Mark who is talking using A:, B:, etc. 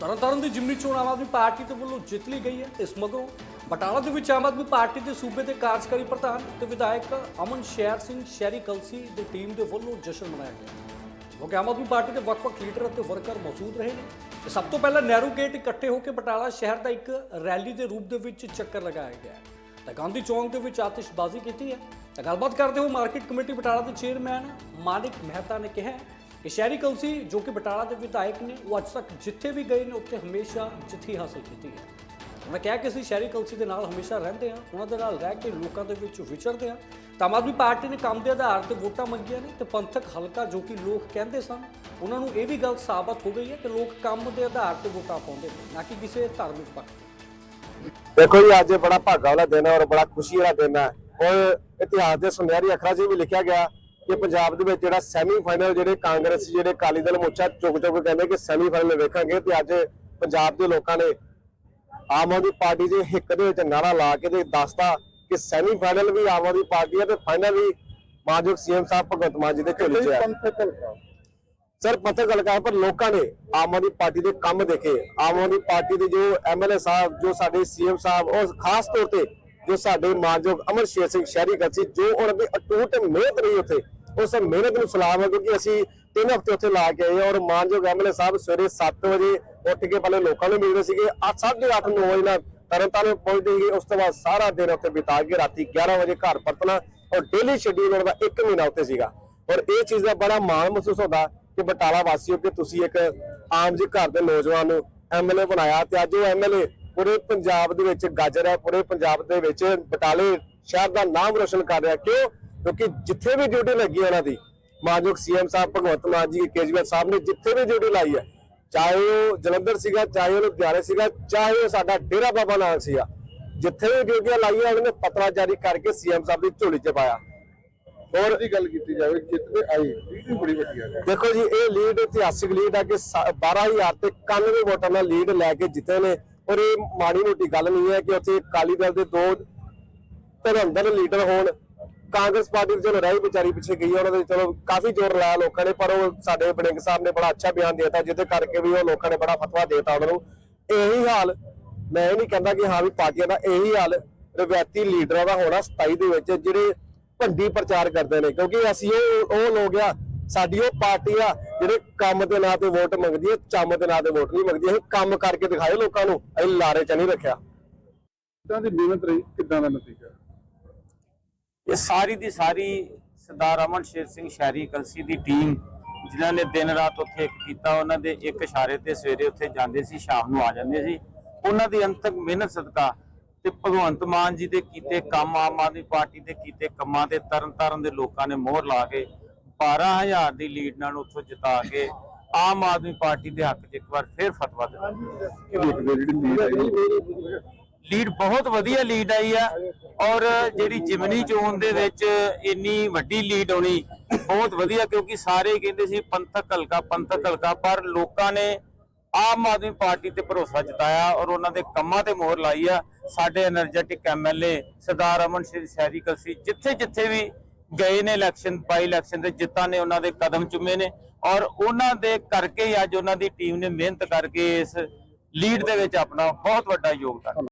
A: ਤਰਨਤਾਰਨ ਦੀ ਜਿਮਨੀ ਚੋਣ ਆਮ ਆਦਮੀ ਪਾਰਟੀ ਦੇ ਵੱਲੋਂ ਜਿੱਤ ਲਈ ਗਈ ਹੈ। ਇਸ ਮਗਰੋਂ ਬਟਾਲਾ ਦੇ ਵਿੱਚ ਆਮ ਆਦਮੀ ਪਾਰਟੀ ਦੇ ਸੂਬੇ ਦੇ ਕਾਰਜਕਾਰੀ ਪ੍ਰਧਾਨ ਤੇ ਵਿਧਾਇਕ ਅਮਨ ਸ਼ੇਰ ਸਿੰਘ ਸ਼ਹਿਰੀ ਕਲਸੀ ਦੀ ਟੀਮ ਦੇ ਵੱਲੋਂ ਜਸ਼ਨ ਮਨਾਇਆ ਗਿਆ। ਕਿਉਂਕਿ ਆਮ ਆਦਮੀ ਪਾਰਟੀ ਦੇ ਵੱਖ-ਵੱਖ ਲੀਡਰ ਅਤੇ ਵਰਕਰ ਮੌਜੂਦ ਰਹੇ ਨੇ। ਤੇ ਸਭ ਤੋਂ ਪਹਿਲਾਂ ਨਹਿਰੂ ਗੇਟ ਇਕੱਠੇ ਹੋ ਕੇ ਬਟਾਲਾ ਸ਼ਹਿਰ ਦਾ ਇੱਕ ਰੈਲੀ ਦੇ ਰੂਪ ਦੇ ਵਿੱਚ ਚੱਕਰ ਲਗਾਇਆ ਗਿਆ ਤਾਂ ਗਾਂਧੀ ਚੌਂਕ ਦੇ ਵਿੱਚ ਆਤਿਸ਼ਬਾਜ਼ੀ ਕੀਤੀ ਹੈ। ਤਾਂ ਗੱਲਬਾਤ ਕਰਦੇ ਹੋਏ ਮਾਰਕੀਟ ਕਮੇਟੀ ਬਟਾਲਾ ਦੇ ਚੇਅਰਮੈਨ ਮਾਨਿਕ ਮਹਿਤਾ ਨੇ ਕਿਹਾ ਕਿ ਸ਼ਹਿਰੀ ਕਲਸੀ ਜੋ ਕਿ ਬਟਾਲਾ ਦੇ ਵਿਧਾਇਕ ਨੇ, ਉਹ ਅੱਜ ਤੱਕ ਜਿੱਥੇ ਵੀ ਗਏ ਨੇ, ਉੱਥੇ ਹਮੇਸ਼ਾ ਜਿੱਤੀ ਹਾਸਲ ਕੀਤੀ ਹੈ। ਉਹਨਾਂ ਕਿਹਾ ਕਿ ਅਸੀਂ ਸ਼ਹਿਰੀ ਕਲਸੀ ਦੇ ਨਾਲ ਹਮੇਸ਼ਾ ਰਹਿੰਦੇ ਹਾਂ, ਉਹਨਾਂ ਦੇ ਨਾਲ ਰਹਿ ਕੇ ਲੋਕਾਂ ਦੇ ਵਿੱਚ ਵਿਚਰਦੇ ਹਾਂ। ਤਾਂ ਆਦਮੀ ਪਾਰਟੀ ਨੇ ਕੰਮ ਦੇ ਆਧਾਰ ਤੇ ਵੋਟਾਂ ਮੰਗੀਆਂ ਨੇ ਤੇ ਪੰਥਕ ਹਲਕਾ ਜੋ ਕਿ ਲੋਕ ਕਹਿੰਦੇ ਸਨ, ਉਹਨਾਂ ਨੂੰ ਇਹ ਵੀ ਗੱਲ ਸਾਬਤ ਹੋ ਗਈ ਹੈ ਕਿ ਲੋਕ ਕੰਮ ਦੇ ਆਧਾਰ ਤੇ ਵੋਟਾਂ ਪਾਉਂਦੇ ਨੇ, ਨਾ ਕਿ ਕਿਸੇ ਧਾਰਮਿਕ ਪੱਖ
B: ਦੇਖੋ ਜੀ, ਅੱਜ ਬੜਾ ਭਾਗਾ ਵਾਲਾ ਦਿਨ ਹੈ ਔਰ ਬੜਾ ਖੁਸ਼ੀ ਵਾਲਾ ਦਿਨ ਹੈ। ਔਰ ਇਤਿਹਾਸ ਦੇ ਸੁਨਹਿਰੀ ਅੱਖਰਾਂ 'ਚ ਵੀ ਲਿਖਿਆ ਗਿਆ ਕਿ ਪੰਜਾਬ ਦੇ ਵਿੱਚ ਜਿਹੜਾ ਸੈਮੀ ਫਾਈਨਲ ਜਿਹੜੇ ਕਾਂਗਰਸ ਜਿਹੜੇ ਅਕਾਲੀ ਦਲ ਮੋਰਚਾ ਚੁੱਕ ਚੁੱਕ ਕਹਿੰਦੇ ਕਿ ਸੈਮੀ ਫਾਈਨਲ ਵੇਖਾਂਗੇ ਤੇ ਅੱਜ ਪੰਜਾਬ ਦੇ ਲੋਕਾਂ ਨੇ ਆਮ ਆਦਮੀ ਪਾਰਟੀ ਦੇ ਹਿੱਕ ਦੇ ਵਿੱਚ ਨਾਰਾ ਲਾ ਕੇ ਤੇ ਦੱਸਤਾ ਕਿ ਸੈਮੀ ਫਾਈਨਲ ਵੀ ਆਮ ਆਦਮੀ ਪਾਰਟੀ ਹੈ ਤੇ ਫਾਈਨਲ ਵੀ ਮਾਨਯੋਗ ਸੀਐਮ ਸਾਹਿਬ ਭਗਵੰਤ ਮਾਨ ਜੀ ਦੇ ਝੋਲੀ 'ਚ ਹੈ ਸਰ ਪਤਾ ਗੱਲ ਕਰਾਂ ਪਰ ਲੋਕਾਂ ਨੇ ਆਮ ਆਦਮੀ ਪਾਰਟੀ ਦੇ ਕੰਮ ਦੇਖੇ। ਆਮ ਆਦਮੀ ਪਾਰਟੀ ਦੇ ਜੋ ਐਮਐਲਏ ਸਾਹਿਬ ਜੋ ਸਾਡੇ ਸੀਐਮ ਸਾਹਿਬ ਔਰ ਖਾਸ ਤੌਰ ਤੇ ਜੋ ਸਾਡੇ ਮਾਨਯੋਗ ਅਮਰ ਸ਼ੇਰ ਸਿੰਘ ਸ਼ਹਿਰੀ ਗੱਸੀ ਜੋ ਉਹਨਾਂ ਦੀ ਅਟੂਟ ਮਿਹਨਤ ਰਹੀ ਉੱਥੇ ਉਸ ਮਿਹਨਤ ਨੂੰ ਸਲਾਮ ਹੈ ਕਿਉਂਕਿ ਅਸੀਂ ਤਿੰਨ ਹਫ਼ਤੇ ਉੱਥੇ ਲਾ ਕੇ ਆਏ ਔਰ ਮਾਨਯੋਗ ਐਮਐਲਏ ਸਾਹਿਬ ਸਵੇਰੇ 7 ਵਜੇ ਉੱਠ ਕੇ ਪਹਿਲੇ ਲੋਕਾਂ ਨੂੰ ਮਿਲਦੇ ਸੀਗੇ। 8:30 9 ਵਜੇ ਨਾਲ ਤਰਨਤਾਰਨ ਪਹੁੰਚਦੇ ਸੀਗੇ। ਉਸ ਤੋਂ ਬਾਅਦ ਸਾਰਾ ਦਿਨ ਉੱਥੇ ਬਿਤਾ ਕੇ ਰਾਤੀ 11 ਵਜੇ ਘਰ ਪਰਤਣਾ ਔਰ ਡੇਲੀ ਸ਼ਡਿਊਲ ਉਹਨਾਂ ਦਾ 1 ਮਹੀਨਾ ਉੱਤੇ ਸੀਗਾ। ਔਰ ਇਹ ਚੀਜ਼ ਦਾ ਬੜਾ ਮਾਣ ਮਹਿਸੂਸ ਹੁੰਦਾ ਕਿ ਬਟਾਲਾ ਵਾਸੀਓ ਕਿ ਤੁਸੀਂ ਇੱਕ ਆਮ ਜੀ ਘਰ ਦੇ ਨੌਜਵਾਨ ਨੂੰ ਐਮਐਲਏ ਬਣਾਇਆ ਤੇ ਅੱਜ ਉਹ ਐਮਐਲਏ ਪੂਰੇ ਪੰਜਾਬ ਦੇ ਵਿੱਚ ਗੱਜ ਰਿਹਾ ਪੂਰੇ ਪੰਜਾਬ ਦੇ ਵਿੱਚ ਬਟਾਲੇ ਸ਼ਹਿਰ ਦਾ ਨਾਮ ਰੋਸ਼ਨ ਕਰ ਰਿਹਾ। ਕਿਉਂ? ਕਿਉਂਕਿ ਜਿੱਥੇ ਵੀ ਡਿਊਟੀ ਲੱਗੀ ਉਹਨਾਂ ਦੀ ਮਾਨਯੋਗ ਸੀਐਮ ਸਾਹਿਬ ਭਗਵੰਤ ਮਾਨ ਜੀ ਕੇਜਰੀਵਾਲ ਸਾਹਿਬ ਨੇ ਜਿੱਥੇ ਵੀ ਡਿਊਟੀ ਲਾਈ ਹੈ ਚਾਹੇ ਉਹ ਜਲੰਧਰ ਸੀਗਾ ਚਾਹੇ ਉਹ ਲੁਧਿਆਣੇ ਸੀਗਾ ਚਾਹੇ ਉਹ ਸਾਡਾ ਡੇਰਾ ਬਾਬਾ ਨਾਨਕ ਸੀਗਾ ਜਿੱਥੇ ਵੀ ਡਿਊਟੀਆਂ ਲਾਈਆਂ ਉਹਨਾਂ ਨੇ ਪਤਰਾ ਜਾਰੀ ਕਰਕੇ ਸੀਐਮ ਸਾਹਿਬ ਦੀ ਝੋਲੀ 'ਚ ਪਾਇਆ।
C: ਹੋਰ ਦੀ ਗੱਲ ਕੀਤੀ ਜਾਵੇ ਜਿੱਤ ਤੇ ਆਈ ਵੀ ਬੜੀ ਵੱਡੀ ਹੈ।
B: ਦੇਖੋ ਜੀ ਇਹ ਲੀਡ ਇਤਿਹਾਸਿਕ ਲੀਡ ਹੈ ਕਿ ਸ- 12000 ਤੇ 91 ਵੋਟਾਂ ਨਾਲ ਲੀਡ ਲੈ ਕੇ ਜਿੱਤੇ ਨੇ। ਔਰ ਇਹ ਮਾੜੀ ਮੋਟੀ ਗੱਲ ਨਹੀਂ ਹੈ ਕਿ ਉੱਥੇ ਅਕਾਲੀ ਦਲ ਦੇ ਦੋ ਧਰਮਦਰ ਲੀਡਰ ਹੋਣ। ਕਾਂਗਰਸ ਪਾਰਟੀ ਤੇ ਚਲੋ ਰਹੀ ਵਿਚਾਰੀ ਪਿੱਛੇ ਗਈ ਉਹਨਾਂ ਦੇ ਚਲੋ ਕਾਫੀ ਜ਼ੋਰ ਲਾਇਆ ਲੋਕਾਂ ਨੇ, ਪਰ ਉਹ ਸਾਡੇ ਬੜਿੰਗ ਸਾਹਿਬ ਨੇ ਬੜਾ ਅੱਛਾ ਬਿਆਨ ਦਿੱਤਾ, ਜਿਹਦੇ ਕਰਕੇ ਵੀ ਉਹ ਲੋਕਾਂ ਨੇ ਬੜਾ ਫਤਵਾ ਦਿੱਤਾ ਉਹਨਾਂ ਨੂੰ। ਇਹੀ ਹਾਲ, ਮੈਂ ਇਹ ਨਹੀਂ ਕਹਿੰਦਾ ਕਿ ਹਾਂ ਵੀ ਪਾਰਟੀਆਂ ਦਾ ਇਹੀ ਹਾਲ ਰਵਾਇਤੀ ਲੀਡਰਾਂ ਦਾ ਹੋਣਾ 27 ਦੇ ਵਿੱਚ, ਜਿਹੜੇ ਭੰਡੀ ਪ੍ਰਚਾਰ ਕਰਦੇ ਨੇ, ਕਿਉਂਕਿ ਅਸੀਂ ਉਹ ਉਹ ਲੋਕ ਆ, ਸਾਡੀ ਉਹ ਪਾਰਟੀ ਆ, ਜਿਹੜੇ ਕੰਮ ਦੇ ਨਾਂ ਤੇ ਵੋਟ ਮੰਗਦੀ ਹੈ, ਚੰਮ ਦੇ ਨਾਂ ਤੇ ਵੋਟ ਨਹੀਂ ਮੰਗਦੀ, ਅਸੀਂ ਕੰਮ ਕਰਕੇ ਦਿਖਾਏ ਲੋਕਾਂ ਨੂੰ, ਅਸੀਂ ਲਾਰੇ ਚ ਨਹੀਂ ਰੱਖਿਆ।
C: ਕਿੱਦਾਂ ਦੀ ਮਿਹਨਤ ਰਹੀ, ਕਿੱਦਾਂ ਦਾ ਨਤੀਜਾ?
D: ਇਹ ਸਾਰੀ ਦੀ ਸਾਰੀ ਸਰਦਾਰ ਅਮਨ ਸ਼ੇਰ ਸਿੰਘ ਸ਼ਹਿਰੀ ਕਲਸੀ ਦੀ ਟੀਮ ਜਿਨ੍ਹਾਂ ਨੇ ਦਿਨ ਰਾਤ ਉੱਥੇ ਇੱਕ ਕੀਤਾ ਉਹਨਾਂ ਦੇ ਇੱਕ ਇਸ਼ਾਰੇ ਤੇ ਸਵੇਰੇ ਉੱਥੇ ਜਾਂਦੇ ਸੀ ਸ਼ਾਮ ਨੂੰ ਆ ਜਾਂਦੇ ਸੀ। ਉਹਨਾਂ ਦੀ ਅੰਤਕ ਮਿਹਨਤ ਸਦਕਾ ਤੇ ਭਗਵੰਤ ਮਾਨ ਜੀ ਦੇ ਕੀਤੇ ਕੰਮ ਆਮ ਆਦਮੀ ਪਾਰਟੀ ਦੇ ਕੀਤੇ ਕੰਮਾਂ ਤੇ ਤਰਨ ਤਾਰਨ ਦੇ ਲੋਕਾਂ ਨੇ ਮੋਹਰ ਲਾ ਕੇ 12000 ਦੀ ਲੀਡ ਨਾਲ ਉੱਥੋਂ ਜਿਤਾ ਕੇ ਆਮ ਆਦਮੀ ਪਾਰਟੀ ਦੇ ਹੱਕ 'ਚ ਇੱਕ ਵਾਰ ਫੇਰ ਫਤਵਾ ਦਿੱਤਾ।
C: ਲੀਡ
D: ਬਹੁਤ ਵਧੀਆ ਲੀਡ ਆਈ ਆ। ਔਰ ਜਿਹੜੀ ਜਿਮਨੀ ਚੋਣ ਦੇ ਵਿੱਚ ਇੰਨੀ ਵੱਡੀ ਲੀਡ ਆਉਣੀ ਬਹੁਤ ਵਧੀਆ, ਕਿਉਂਕਿ ਸਾਰੇ ਕਹਿੰਦੇ ਸੀ ਪੰਥਕ ਹਲਕਾ ਪੰਥਕ ਹਲਕਾ, ਪਰ ਲੋਕਾਂ ਨੇ ਆਮ ਆਦਮੀ ਪਾਰਟੀ ਤੇ ਭਰੋਸਾ ਜਤਾਇਆ ਔਰ ਉਹਨਾਂ ਦੇ ਕੰਮਾਂ ਤੇ ਮੋਹਰ ਲਾਈ ਆ। ਸਾਡੇ એનર્ਜੈਟਿਕ ਐਮਐਲਏ ਸਰਦਾਰ ਅਮਨ ਸਿੰਘ ਸ਼ਹਿਰੀ ਕਲਸੀ ਜਿੱਥੇ ਜਿੱਥੇ ਵੀ ਗਏ ਨੇ ਇਲੈਕਸ਼ਨ ਬਾਈ ਇਲੈਕਸ਼ਨ ਦੇ ਜਿੱਤਾਂ ਨੇ ਉਹਨਾਂ ਦੇ ਕਦਮ ਚੁੰਮੇ ਨੇ ਔਰ ਉਹਨਾਂ ਦੇ ਕਰਕੇ ਅੱਜ ਉਹਨਾਂ ਦੀ ਟੀਮ ਨੇ ਮਿਹਨਤ ਕਰਕੇ ਇਸ ਲੀਡ ਦੇ ਵਿੱਚ ਆਪਣਾ ਬਹੁਤ ਵੱਡਾ ਯੋਗਦਾਨ।